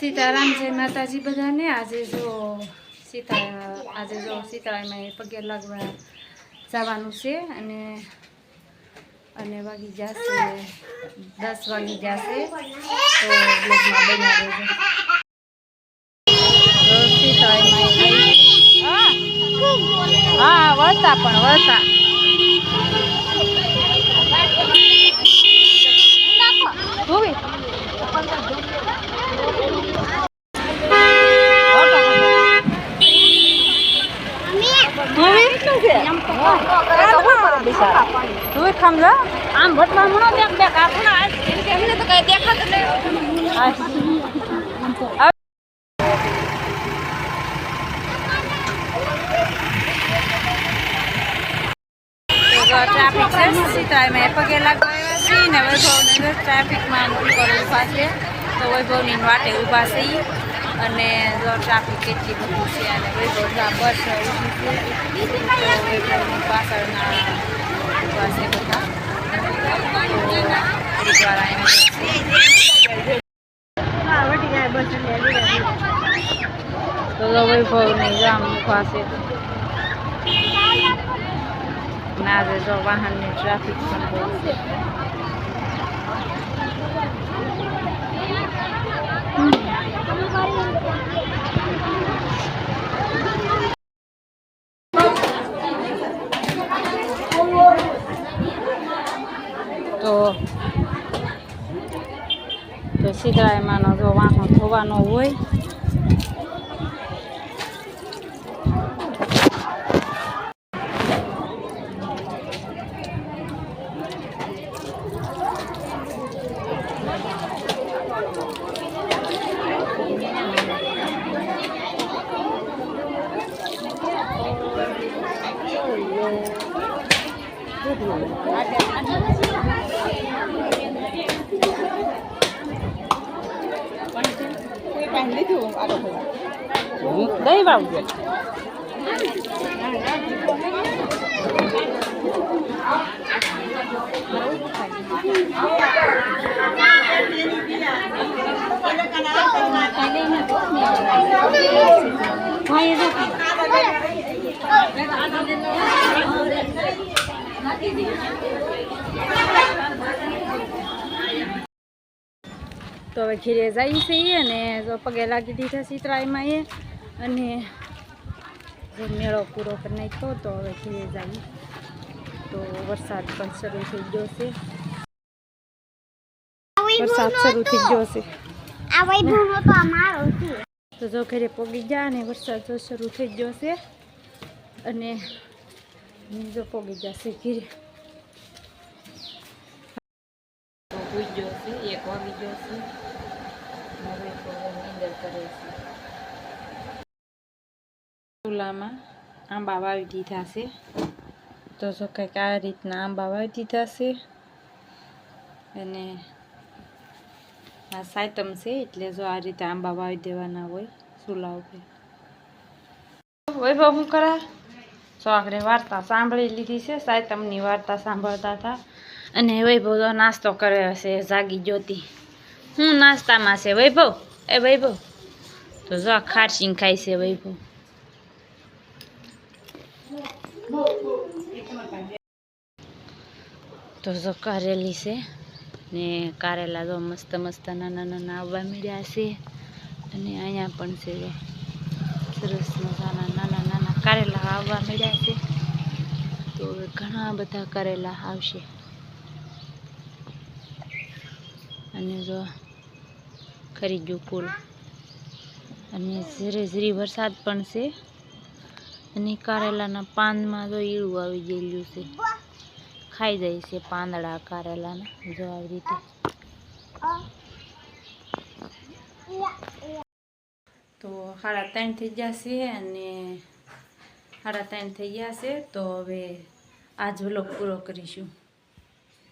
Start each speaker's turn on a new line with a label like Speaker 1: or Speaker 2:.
Speaker 1: સીતારામ, જય માતાજી બધાને. આજે જો સીતા આજે જો સીતારામમાં પગે લાગવા જવાનું છે અને અને વાગી જશે. દસ વાગી જશે. તો બ્લોગમાં બન્યા રહેજો. તો હા, વળતા પણ, વળતા. તું સમજો આમ ભટમાં મણો બેક બેક આપણા એમને તો કઈ દેખાતું નહીં ટ્રાફિક છે સીતારામે પગે લાગવા આવ્યા છીએ ને વૈભવનગર ટ્રાફિકમાં ઉપર ઊભા છે તો વૈભવની વાટે ઊભા છીએ અને જો ટ્રાફિક કેટલી બધું છે અને વૈભવ બસ પાછળના ઊભા છે. બધા તો વૈભવની જામ છે આજે જો વાહનની ટ્રાફિક પણ બહુ છે. તો તો સીધા એમાંનો જો વાહન થવાનો હોય đây vào việc Hãy subscribe cho kênh Ghiền તો હવે ઘીરે જઈએ છીએ અને જો પગે લાગી દીધા સીતરાઈમાં એ અને જો મેળો પૂરો કરી નાખ્યો તો હવે ઘીરે જઈ તો વરસાદ પણ શરૂ થઈ ગયો છે. વરસાદ શરૂ થઈ ગયો છે.
Speaker 2: તો અમારો છે.
Speaker 1: તો જો ઘરે પોગી ગયા અને વરસાદ જો શરૂ થઈ ગયો છે. અને જો પોગી ગયા છે ઘીરે. ભૂઈ ગયો છે એક વાગી ગયો છે હવે નીંદર કરે છે. ચૂલામાં આંબા વાવી દીધા છે. તો જો કંઈક આ રીતના આંબા વાવી દીધા છે. અને આ સાયતમ છે, એટલે જો આ રીતે આંબા વાવી દેવાના હોય ચૂલા ઉપર. વૈભવ શું કરા? જો આપણે વાર્તા સાંભળી લીધી છે. સાયતમની વાર્તા સાંભળતા હતા. અને વૈભવ તો નાસ્તો કરે છે જાગી જ્યોતિ. હું નાસ્તામાં છે, વૈભવ? એ વૈભવ? તો જો આ ખારસીંગ ખાય છે વૈભવ. તો જો કારેલી છે ને કારેલા જો મસ્ત મસ્ત નાના નાના આવવા મળ્યા છે. અને અહીંયા પણ છે સરસ મજાના નાના કારેલા આવવા મળ્યા છે. તો ઘણા બધા કારેલા આવશે અને જો ખરી ગયું કુલ અને ઝીરે ઝીરી વરસાદ પણ છે. અને કારેલાના પાનમાં જો ઈળું આવી ગયેલું છે. ખાઈ જાય છે પાંદડા કારેલાના, જો આવી રીતે. તો સાડા ત્રણ થઈ છે અને સાડા ત્રણ થઈ ગયા છે તો હવે આજ વ્લોગ પૂરો કરીશું.